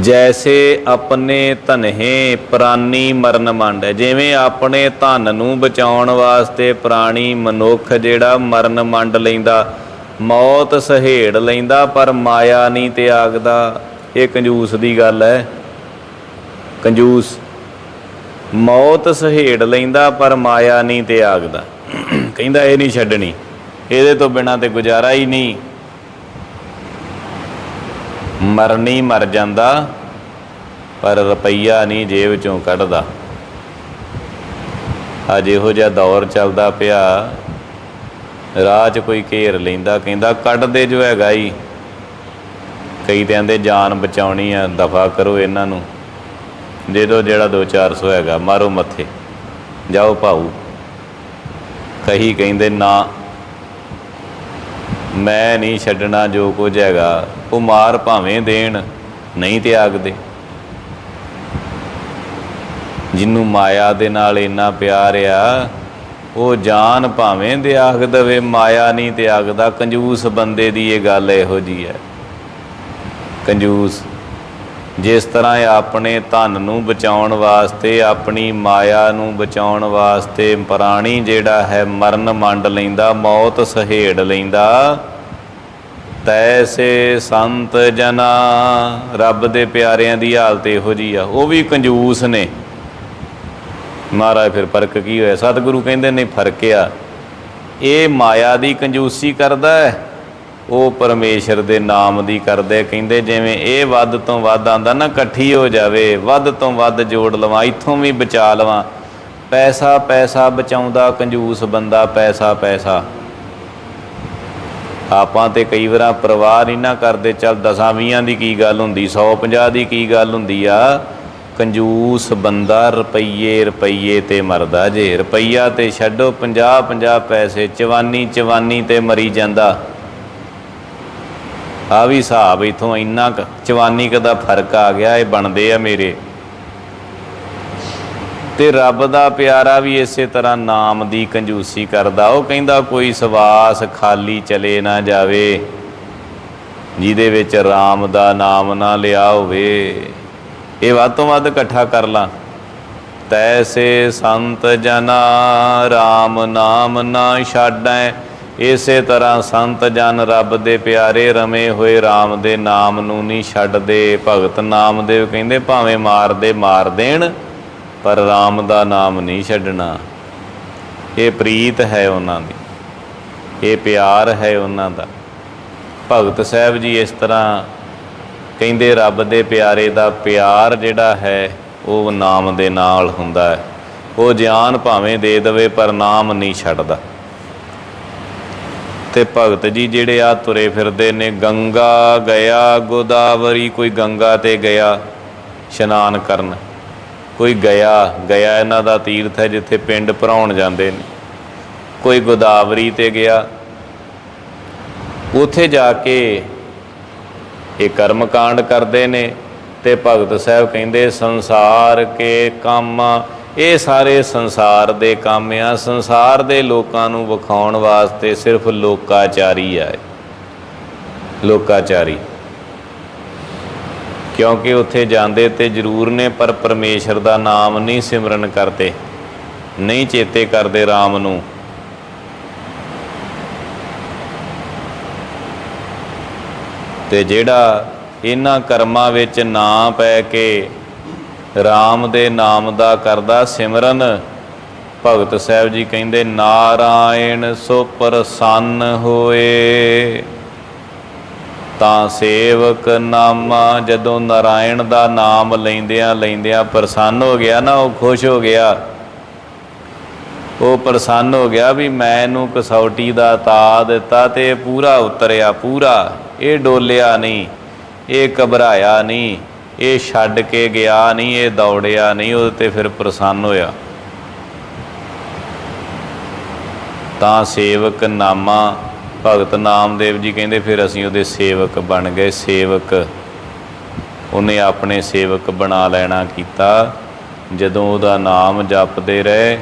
ਜੈਸੇ ਆਪਣੇ ਧਨਹਿ ਪ੍ਰਾਨੀ ਮਰਨ ਮੰਡ, ਜਿਵੇਂ ਆਪਣੇ ਧਨ ਨੂੰ ਬਚਾਉਣ ਵਾਸਤੇ ਪ੍ਰਾਣੀ ਮਨੁੱਖ ਜਿਹੜਾ ਮਰਨ ਮੰਡ ਲੈਂਦਾ, ਮੌਤ ਸਹੇੜ ਲੈਂਦਾ, ਪਰ ਮਾਇਆ ਨਹੀਂ ਤਿਆਗਦਾ। ਇਹ ਕੰਜੂਸ ਦੀ ਗੱਲ ਹੈ। ਕੰਜੂਸ, ਮੌਤ ਸਹੇੜ ਲੈਂਦਾ, ਪਰ ਮਾਇਆ ਨਹੀਂ ਤਿਆਗਦਾ। ਕਹਿੰਦਾ ਇਹ ਨਹੀਂ ਛੱਡਣੀ। ਇਹਦੇ ਤੋਂ ਬਿਨਾ ਤੇ ਗੁਜ਼ਾਰਾ ਹੀ ਨਹੀਂ। ਮਰਨੀ ਮਰ ਜਾਂਦਾ, ਪਰ ਰੁਪਈਆ ਨਹੀਂ ਜੇਬ ਚੋਂ ਕੱਢਦਾ। ਅੱਜ ਇਹੋ ਜਿਹਾ ਦੌਰ ਚੱਲਦਾ ਪਿਆ, ਰਾਹ 'ਚ ਕੋਈ ਘੇਰ ਲੈਂਦਾ, ਕਹਿੰਦਾ ਕੱਢ ਦੇ ਜੋ ਹੈਗਾ ਹੀ ਕਈ ਤੇ ਆਂਦੇ ਜਾਨ ਬਚਾਉਣੀ ਆ, ਦਫਾ ਕਰੋ ਇਹਨਾਂ ਨੂੰ। ਦੇ ਦਿਓ ਜਿਹੜਾ 2-400 ਹੈਗਾ, ਮਾਰੋ ਮੱਥੇ। ਜਾਓ ਭਾਊ। ਕਹੀ ਕਹਿੰਦੇ ਨਾ ਮੈਂ ਨਹੀਂ ਛੱਡਣਾ ਜੋ ਕੁਝ ਹੈਗਾ, ਉਹ ਮਾਰ ਭਾਵੇਂ ਦੇਣ, ਨਹੀਂ ਤਿਆਗਦੇ। ਜਿੰਨੂੰ ਮਾਇਆ ਦੇ ਨਾਲ ਇੰਨਾ ਪਿਆਰ ਆ, ਉਹ ਜਾਨ ਭਾਵੇਂ ਤਿਆਗ ਦਵੇ, ਮਾਇਆ ਨਹੀਂ ਤਿਆਗਦਾ। ਕੰਜੂਸ ਬੰਦੇ ਦੀ ਇਹ ਗੱਲ ਇਹੋ ਜੀ ਹੈ। ਕੰਜੂਸ, ਜਿਸ ਤਰ੍ਹਾਂ ਆਪਣੇ ਧਨ ਨੂੰ ਬਚਾਉਣ ਵਾਸਤੇ, ਆਪਣੀ ਮਾਇਆ ਨੂੰ ਬਚਾਉਣ ਵਾਸਤੇ, ਪ੍ਰਾਣੀ ਜਿਹੜਾ ਹੈ, ਮਰਨ ਮੰਡ ਲੈਂਦਾ, ਮੌਤ ਸਹੇੜ ਲੈਂਦਾ ਤੈਸੇ ਸੰਤ ਜਨਾ, ਰੱਬ ਦੇ ਪਿਆਰਿਆਂ ਦੀ ਹਾਲਤ ਇਹੋ ਜੀ ਆ। ਉਹ ਵੀ ਕੰਜੂਸ ਨੇ। ਮਹਾਰਾਜ ਫਿਰ ਫ਼ਰਕ ਕੀ ਹੋਇਆ? ਸਤਿਗੁਰੂ ਕਹਿੰਦੇ ਨੇ ਫ਼ਰਕ ਆ। ਇਹ ਮਾਇਆ ਦੀ ਕੰਜੂਸੀ ਕਰਦਾ ਹੈ, ਉਹ ਪਰਮੇਸ਼ਰ ਦੇ ਨਾਮ ਦੀ ਕਰਦੇ ਕਹਿੰਦੇ ਜਿਵੇਂ ਇਹ ਵੱਧ ਤੋਂ ਵੱਧ ਆਂਦਾ ਨਾ, ਇਕੱਠੀ ਹੋ ਜਾਵੇ, ਵੱਧ ਤੋਂ ਵੱਧ ਜੋੜ ਲਵਾਂ, ਇੱਥੋਂ ਵੀ ਬਚਾ ਲਵਾਂ। ਪੈਸਾ ਪੈਸਾ ਬਚਾਉਂਦਾ, ਕੰਜੂਸ ਬੰਦਾ ਪੈਸਾ ਪੈਸਾ। ਆਪਾਂ ਤੇ ਕਈ ਵਾਰਾਂ ਪਰਵਾਹ ਨਹੀਂ ਨਾ ਕਰਦੇ, ਚੱਲ ਦਸਾਂ ਵੀਆਂ ਦੀ ਕੀ ਗੱਲ ਹੁੰਦੀ 150 ਦੀ ਕੀ ਗੱਲ ਹੁੰਦੀ ਆ? ਕੰਜੂਸ ਬੰਦਾ ਰੁਪਈਏ ਰੁਪਈਏ ਤੇ ਮਰਦਾ ਜੇ, ਰੁਪਈਆ ਤੇ ਛੱਡੋ 50 50 ਪੈਸੇ, ਚਵਾਨੀ ਚਵਾਨੀ ਤੇ ਮਰੀ ਜਾਂਦਾ। ਆ ਵੀ ਹਿਸਾਬ ਇਥੋਂ ਇੰਨਾ ਕੁ, ਚਵਾਨੀ ਕਦਾ ਫ਼ਰਕ ਆ ਗਿਆ, ਇਹ ਬਣਦੇ ਆ ਮੇਰੇ। ਤੇ ਰੱਬ ਦਾ ਪਿਆਰਾ ਵੀ ਇਸੇ ਤਰ੍ਹਾਂ ਨਾਮ ਦੀ ਕੰਜੂਸੀ ਕਰਦਾ। ਉਹ ਕਹਿੰਦਾ, ਕੋਈ ਸਵਾਸ ਖਾਲੀ ਚਲੇ ਨਾ ਜਾਵੇ, ਜਿਹਦੇ ਵਿੱਚ RAM ਦਾ ਨਾਮ ਨਾ ਲਿਆ ਹੋਵੇ। ਇਹ ਵੱਧ ਤੋਂ ਵੱਧ ਇਕੱਠਾ ਕਰ ਲਾਂ। ਤੈਸੇ ਸੰਤ ਜਨਾ RAM ਨਾਮ ਨਾ ਛਾਡੈ। ਇਸੇ ਤਰ੍ਹਾਂ ਸੰਤ ਜਨ ਰੱਬ ਦੇ ਪਿਆਰੇ ਰਮੇ ਹੋਏ RAM ਦੇ ਨਾਮ ਨੂੰ ਨਹੀਂ ਛੱਡਦੇ। ਭਗਤ ਨਾਮਦੇਵ ਕਹਿੰਦੇ, ਭਾਵੇਂ ਮਾਰਦੇ ਮਾਰ ਦੇਣ ਪਰ RAM ਦਾ ਨਾਮ ਨਹੀਂ ਛੱਡਣਾ। ਇਹ ਪ੍ਰੀਤ ਹੈ ਉਹਨਾਂ ਦੀ। ਇਹ ਪਿਆਰ ਹੈ ਉਹਨਾਂ ਦਾ। ਭਗਤ ਸਾਹਿਬ ਜੀ ਇਸ ਤਰ੍ਹਾਂ ਕਹਿੰਦੇ, ਰੱਬ ਦੇ ਪਿਆਰੇ ਦਾ ਪਿਆਰ ਜਿਹੜਾ ਹੈ, ਉਹ ਨਾਮ ਦੇ ਨਾਲ ਹੁੰਦਾ ਹੈ। ਉਹ ਗਿਆਨ ਭਾਵੇਂ ਦੇ ਦੇਵੇ, ਪਰ ਨਾਮ ਨਹੀਂ ਛੱਡਦਾ। ਤੇ ਭਗਤ ਜੀ ਜਿਹੜੇ ਆ ਤੁਰੇ ਫਿਰਦੇ ਨੇ, ਗੰਗਾ ਗਿਆ, ਗੋਦਾਵਰੀ, ਕੋਈ ਗੰਗਾ ਤੇ ਗਿਆ, ਇਸ਼ਨਾਨ ਕਰਨ। ਕੋਈ ਗਿਆ ਗਿਆ ਇਹਨਾਂ ਦਾ ਤੀਰਥ ਹੈ ਜਿੱਥੇ ਪਿੰਡ ਭਰਾਉਣ ਜਾਂਦੇ ਨੇ। ਕੋਈ ਗੋਦਾਵਰੀ ਤੇ ਗਿਆ। ਉੱਥੇ ਜਾ ਕੇ ਇਹ ਕਰਮ ਕਾਂਡ ਕਰਦੇ ਨੇ ਤੇ ਭਗਤ ਸਾਹਿਬ ਕਹਿੰਦੇ, ਸੰਸਾਰ ਕੇ ਕੰਮ। ਇਹ ਸਾਰੇ ਸੰਸਾਰ ਦੇ ਕੰਮ ਆ। ਸੰਸਾਰ ਦੇ ਲੋਕਾਂ ਨੂੰ ਵਿਖਾਉਣ ਵਾਸਤੇ ਸਿਰਫ ਲੋਕਾਚਾਰੀ ਆ ਇਹ। ਲੋਕਾਚਾਰੀ। ਕਿਉਂਕਿ ਉੱਥੇ ਜਾਂਦੇ ਤੇ ਜ਼ਰੂਰ ਨੇ, ਪਰ ਪਰਮੇਸ਼ਰ ਦਾ ਨਾਮ ਨਹੀਂ ਸਿਮਰਨ ਕਰਦੇ, ਨਹੀਂ ਚੇਤੇ ਕਰਦੇ RAM ਨੂੰ। ਤੇ ਜਿਹੜਾ ਇਹਨਾਂ ਕਰਮਾਂ ਵਿੱਚ ਨਾ ਪੈ ਕੇ RAM ਦੇ ਨਾਮ ਦਾ ਕਰਦਾ ਸਿਮਰਨ, ਭਗਤ ਸਾਹਿਬ ਜੀ ਕਹਿੰਦੇ, ਨਾਰਾਇਣ ਸੋ ਪ੍ਰਸੰਨ ਹੋਏ। ਤਾਂ ਸੇਵਕ ਨਾਮਾ ਜਦੋਂ ਨਾਰਾਇਣ ਦਾ ਨਾਮ ਲੈਂਦਿਆਂ ਲੈਂਦਿਆਂ ਪ੍ਰਸੰਨ ਹੋ ਗਿਆ ਨਾ, ਉਹ ਖੁਸ਼ ਹੋ ਗਿਆ। ਉਹ ਪ੍ਰਸੰਨ ਹੋ ਗਿਆ ਵੀ ਮੈਂ ਇਹਨੂੰ ਕਸੌਟੀ ਦਾ ਤਾ ਦਿੱਤਾ ਤੇ ਇਹ ਪੂਰਾ ਉਤਰਿਆ, ਪੂਰਾ। ਇਹ ਡੋਲਿਆ ਨਹੀਂ, ਇਹ ਘਬਰਾਇਆ ਨਹੀਂ, ਇਹ ਛੱਡ ਕੇ ਗਿਆ ਨਹੀਂ, ਇਹ ਦੌੜਿਆ ਨਹੀਂ, ਉਹਦੇ ਤੇ ਫਿਰ ਪ੍ਰਸੰਨ ਹੋਇਆ। ਤਾਂ ਸੇਵਕ ਨਾਮਾ ਭਗਤ ਨਾਮਦੇਵ ਜੀ ਕਹਿੰਦੇ, ਫਿਰ ਅਸੀਂ ਉਹਦੇ ਸੇਵਕ ਬਣ ਗਏ। ਸੇਵਕ, ਉਹਨੇ ਆਪਣੇ ਸੇਵਕ ਬਣਾ ਲੈਣਾ ਕੀਤਾ। ਜਦੋਂ ਉਹਦਾ ਨਾਮ ਜਪਦੇ ਰਹੇ,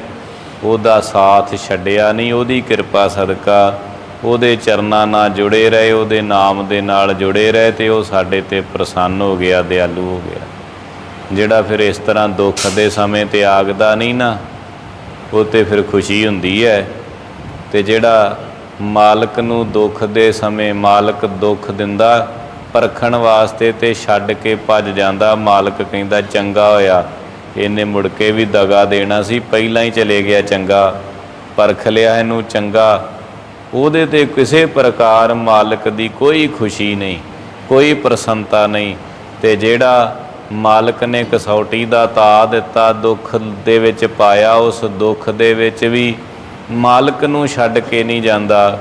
ਉਹਦਾ ਸਾਥ ਛੱਡਿਆ ਨਹੀਂ, ਉਹਦੀ ਕਿਰਪਾ ਸਦਕਾ ਉਹਦੇ ਚਰਨਾਂ ਨਾਲ ਜੁੜੇ ਰਹੇ, ਉਹਦੇ ਨਾਮ ਦੇ ਨਾਲ ਜੁੜੇ ਰਹੇ ਤੇ ਉਹ ਸਾਡੇ ਤੇ ਪ੍ਰਸੰਨ ਹੋ ਗਿਆ, ਦਿਆਲੂ ਹੋ ਗਿਆ। ਜਿਹੜਾ ਫਿਰ ਇਸ ਤਰ੍ਹਾਂ ਦੁੱਖ ਦੇ ਸਮੇਂ ਤੇ ਆਗਦਾ ਨਹੀਂ ਨਾ, ਉਹ ਤੇ ਫਿਰ ਖੁਸ਼ੀ ਹੁੰਦੀ ਹੈ। ਤੇ ਜਿਹੜਾ ਮਾਲਕ ਨੂੰ ਦੁੱਖ ਦੇ ਸਮੇਂ ਮਾਲਕ ਦੁੱਖ ਦਿੰਦਾ, ਪਰਖਣ ਵਾਸਤੇ ਤੇ ਛੱਡ ਕੇ ਭੱਜ ਜਾਂਦਾ, ਮਾਲਕ ਕਹਿੰਦਾ, ਚੰਗਾ ਹੋਇਆ। ਇਹਨੇ ਮੁੜ ਕੇ ਵੀ ਦਗਾ ਦੇਣਾ ਸੀ, ਪਹਿਲਾਂ ਹੀ ਚਲੇ ਗਿਆ ਚੰਗਾ। ਪਰਖ ਲਿਆ ਇਹਨੂੰ ਚੰਗਾ। ਉਹਦੇ ਤੇ ਕਿਸੇ ਪ੍ਰਕਾਰ ਮਾਲਕ ਦੀ ਕੋਈ ਖੁਸ਼ੀ ਨਹੀਂ, ਕੋਈ ਪ੍ਰਸੰਨਤਾ ਨਹੀਂ। ਤੇ ਜਿਹੜਾ ਮਾਲਕ ਨੇ ਕਸੌਟੀ ਦਾ ਤਾ ਦਿੱਤਾ, ਦੁੱਖ ਦੇ ਵਿੱਚ ਪਾਇਆ, ਉਸ ਦੁੱਖ ਦੇ ਵਿੱਚ ਵੀ ਮਾਲਕ ਨੂੰ ਛੱਡ ਕੇ ਨਹੀਂ ਜਾਂਦਾ,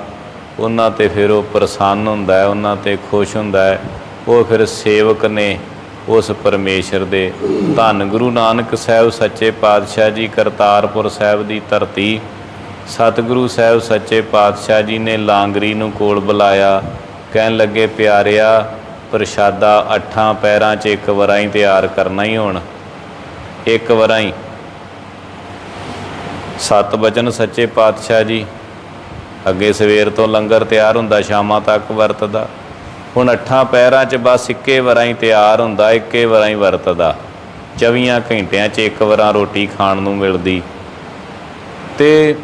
ਉਹਨਾਂ ਤੇ ਫਿਰ ਉਹ ਪ੍ਰਸੰਨ ਹੁੰਦਾ ਹੈ, ਉਹਨਾਂ ਤੇ ਖੁਸ਼ ਹੁੰਦਾ ਹੈ। ਉਹ ਫਿਰ ਸੇਵਕ ਨੇ ਉਸ ਪਰਮੇਸ਼ਰ ਦੇ। ਧੰਨ ਗੁਰੂ ਨਾਨਕ ਸਾਹਿਬ ਸੱਚੇ ਪਾਤਸ਼ਾਹ ਜੀ ਕਰਤਾਰਪੁਰ ਸਾਹਿਬ ਦੀ ਧਰਤੀ। ਸਤਿਗੁਰੂ ਸਾਹਿਬ ਸੱਚੇ ਪਾਤਸ਼ਾਹ ਜੀ ਨੇ ਲਾਂਗਰੀ ਨੂੰ ਕੋਲ ਬੁਲਾਇਆ। ਕਹਿਣ ਲੱਗੇ, ਪਿਆਰਿਆ, ਪ੍ਰਸ਼ਾਦਾ ਅੱਠਾਂ ਪੈਰਾਂ 'ਚ ਇੱਕ ਵਰਾਂ ਹੀ ਤਿਆਰ ਕਰਨਾ ਹੀ ਹੁਣ। ਇੱਕ ਵਰਾਂ ਹੀ ਸਤ ਬਚਨ ਸੱਚੇ ਪਾਤਸ਼ਾਹ ਜੀ, ਅੱਗੇ ਸਵੇਰ ਤੋਂ ਲੰਗਰ ਤਿਆਰ ਹੁੰਦਾ, ਸ਼ਾਮਾਂ ਤੱਕ ਵਰਤਦਾ। ਹੁਣ ਅੱਠਾਂ ਪੈਰਾਂ 'ਚ ਬਸ ਇੱਕੇ ਵਰਾਂ ਹੀ ਤਿਆਰ ਹੁੰਦਾ, ਇੱਕੇ ਵਰਾਂ ਹੀ ਵਰਤਦਾ। 24 ਘੰਟਿਆਂ 'ਚ ਇੱਕ ਵਰਾਂ ਰੋਟੀ ਖਾਣ ਨੂੰ ਮਿਲਦੀ। ਤੇ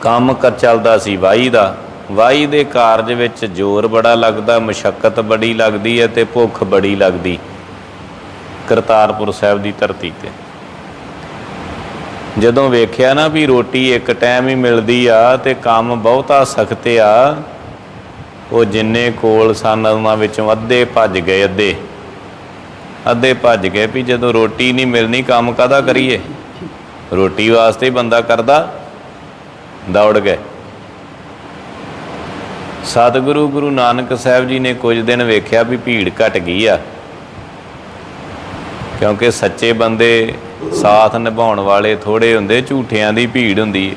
ਕੰਮ ਕਰ ਚੱਲਦਾ ਸੀ ਵਾਈ ਦਾ। ਵਾਈ ਦੇ ਕਾਰਜ ਵਿੱਚ ਜ਼ੋਰ ਬੜਾ ਲੱਗਦਾ ਮੁਸ਼ਕਲ ਬੜੀ ਲੱਗਦੀ ਹੈ ਤੇ ਭੁੱਖ ਬੜੀ ਲੱਗਦੀ। ਕਰਤਾਰਪੁਰ ਸਾਹਿਬ ਦੀ ਧਰਤੀ ਤੇ। ਜਦੋਂ ਵੇਖਿਆ ਨਾ ਵੀ ਰੋਟੀ ਇੱਕ ਟਾਈਮ ਹੀ ਮਿਲਦੀ ਆ ਤੇ ਕੰਮ ਬਹੁਤਾ ਸਖਤ ਆ, ਉਹ ਜਿੰਨੇ ਕੋਲ ਸਨ ਉਹਨਾਂ ਵਿੱਚੋਂ ਅੱਧੇ ਭੱਜ ਗਏ, ਅੱਧੇ। ਅੱਧੇ ਭੱਜ ਗਏ ਵੀ ਜਦੋਂ ਰੋਟੀ ਨਹੀਂ ਮਿਲਣੀ, ਕੰਮ ਕਾਦਾ ਕਰੀਏ? ਰੋਟੀ ਵਾਸਤੇ ਬੰਦਾ ਕਰਦਾ, ਦੌੜ ਗਏ। ਸਤਿਗੁਰੂ ਗੁਰੂ ਨਾਨਕ ਸਾਹਿਬ ਜੀ ਨੇ ਕੁਝ ਦਿਨ ਵੇਖਿਆ ਵੀ ਭੀੜ ਘਟ ਗਈ ਆ, ਕਿਉਂਕਿ ਸੱਚੇ ਬੰਦੇ ਸਾਥ ਨਿਭਾਉਣ ਵਾਲੇ ਥੋੜੇ ਹੁੰਦੇ, ਝੂਠਿਆਂ ਦੀ ਭੀੜ ਹੁੰਦੀ ਹੈ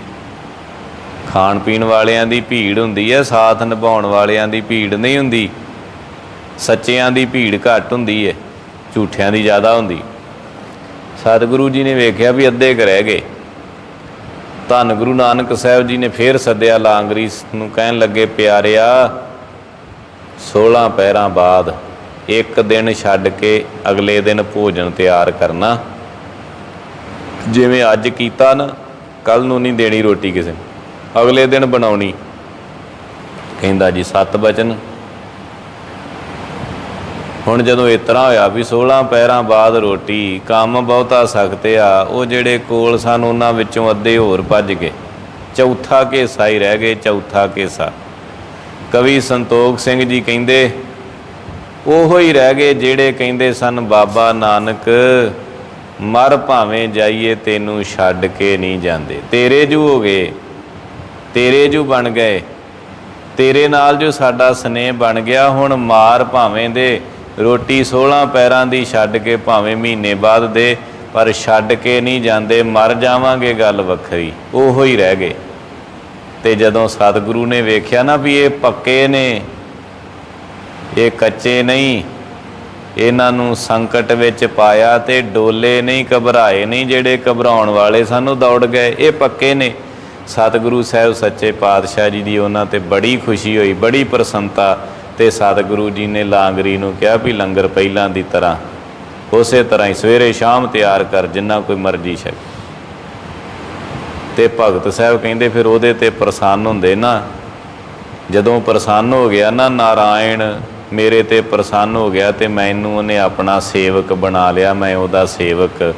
ਖਾਣ ਪੀਣ ਵਾਲਿਆਂ ਦੀ ਭੀੜ ਹੁੰਦੀ ਹੈ ਸਾਥ ਨਿਭਾਉਣ ਵਾਲਿਆਂ ਦੀ ਭੀੜ ਨਹੀਂ ਹੁੰਦੀ। ਸੱਚਿਆਂ ਦੀ ਭੀੜ ਘੱਟ ਹੁੰਦੀ ਹੈ ਝੂਠਿਆਂ ਦੀ ਜ਼ਿਆਦਾ ਹੁੰਦੀ। ਸਤਿਗੁਰੂ ਜੀ ਨੇ ਵੇਖਿਆ ਵੀ ਅੱਧੇ ਕੁ ਰਹਿ ਗਏ। ਧੰਨ ਗੁਰੂ ਨਾਨਕ ਸਾਹਿਬ ਜੀ ਨੇ ਫੇਰ ਸੱਦਿਆ ਲਾਂਗਰੀ, ਨੂੰ ਕਹਿਣ ਲੱਗੇ, ਪਿਆਰਿਆ 16 ਪੈਰਾਂ ਬਾਅਦ ਇੱਕ ਦਿਨ ਛੱਡ ਕੇ ਅਗਲੇ ਦਿਨ ਭੋਜਨ ਤਿਆਰ ਕਰਨਾ। ਜਿਵੇਂ ਅੱਜ ਕੀਤਾ ਨਾ ਕੱਲ ਨੂੰ ਨਹੀਂ ਦੇਣੀ ਰੋਟੀ ਕਿਸੇ ਨੂੰ। ਅਗਲੇ ਦਿਨ ਬਣਾਉਣੀ। ਕਹਿੰਦਾ ਜੀ, ਸਤ ਬਚਨ। ਹੁਣ ਜਦੋਂ ਇਸ ਤਰ੍ਹਾਂ ਹੋਇਆ ਵੀ 16 ਪੈਰਾਂ ਬਾਅਦ ਰੋਟੀ, ਕੰਮ ਬਹੁਤਾ ਸਖਤ ਆ, ਉਹ ਜਿਹੜੇ ਕੋਲ ਸਨ, ਉਹਨਾਂ ਵਿੱਚੋਂ ਅੱਧੇ ਹੋਰ ਭੱਜ ਗਏ। ਚੌਥਾ ਕੇਸਾ ਹੀ ਰਹਿ ਗਏ, ਚੌਥਾ ਕੇਸਾ। ਕਵੀ ਸੰਤੋਖ ਸਿੰਘ ਜੀ ਕਹਿੰਦੇ, ਉਹੋ ਹੀ ਰਹਿ ਗਏ ਜਿਹੜੇ ਕਹਿੰਦੇ ਸਨ, ਬਾਬਾ ਨਾਨਕ ਮਰ ਭਾਵੇਂ ਜਾਈਏ ਤੈਨੂੰ ਛੱਡ ਕੇ ਨਹੀਂ ਜਾਂਦੇ। ਤੇਰੇ ਜੂ ਹੋ ਗਏ, ਤੇਰੇ ਜੂ ਬਣ ਗਏ, ਤੇਰੇ ਨਾਲ ਜੋ ਸਾਡਾ ਸਨੇਹ ਬਣ ਗਿਆ, ਹੁਣ ਮਾਰ ਭਾਵੇਂ ਦੇ, ਰੋਟੀ 16 ਪੈਰਾਂ ਦੀ ਛੱਡ ਕੇ ਭਾਵੇਂ ਮਹੀਨੇ ਬਾਅਦ ਦੇ, ਪਰ ਛੱਡ ਕੇ ਨਹੀਂ ਜਾਂਦੇ, ਮਰ ਜਾਵਾਂਗੇ ਗੱਲ ਵੱਖਰੀ, ਉਹੋ ਹੀ ਰਹਿ ਗਏ। ਤੇ ਜਦੋਂ ਸਤਿਗੁਰੂ ਨੇ ਵੇਖਿਆ ਨਾ ਵੀ ਇਹ ਪੱਕੇ ਨੇ, ਇਹ ਕੱਚੇ ਨਹੀਂ ਇਹਨਾਂ ਨੂੰ ਸੰਕਟ ਵਿੱਚ ਪਾਇਆ ਤੇ ਡੋਲੇ ਨਹੀਂ, ਘਬਰਾਏ ਨਹੀਂ ਜਿਹੜੇ ਘਬਰਾਉਣ ਵਾਲੇ ਸਾਨੂੰ ਦੌੜ ਗਏ। ਇਹ ਪੱਕੇ ਨੇ। ਸਤਿਗੁਰੂ ਸਾਹਿਬ ਸੱਚੇ ਪਾਤਸ਼ਾਹ ਜੀ ਦੀ ਉਹਨਾਂ ਤੇ ਬੜੀ ਖੁਸ਼ੀ ਹੋਈ, ਬੜੀ ਪ੍ਰਸੰਨਤਾ ਤੇ ਸਤਿਗੁਰੂ ਜੀ ਨੇ ਲਾਂਗਰੀ ਨੂੰ ਕਿਹਾ ਵੀ ਲੰਗਰ ਪਹਿਲਾਂ ਦੀ ਤਰ੍ਹਾਂ, ਉਸੇ ਤਰ੍ਹਾਂ ਹੀ ਸਵੇਰੇ ਸ਼ਾਮ ਤਿਆਰ ਕਰ, ਜਿੰਨਾ ਕੋਈ ਮਰਜ਼ੀ ਛਕ। ਤੇ ਭਗਤ ਸਾਹਿਬ ਕਹਿੰਦੇ ਫਿਰ ਉਹਦੇ ਤੇ ਪ੍ਰਸੰਨ ਹੁੰਦੇ ਨਾ। ਜਦੋਂ ਪ੍ਰਸੰਨ ਹੋ ਗਿਆ ਨਾ, ਨਾਰਾਇਣ ਮੇਰੇ ਤੇ ਪ੍ਰਸੰਨ ਹੋ ਗਿਆ ਤੇ ਮੈਨੂੰ ਉਹਨੇ ਆਪਣਾ ਸੇਵਕ ਬਣਾ ਲਿਆ, ਮੈਂ ਉਹਦਾ ਸੇਵਕ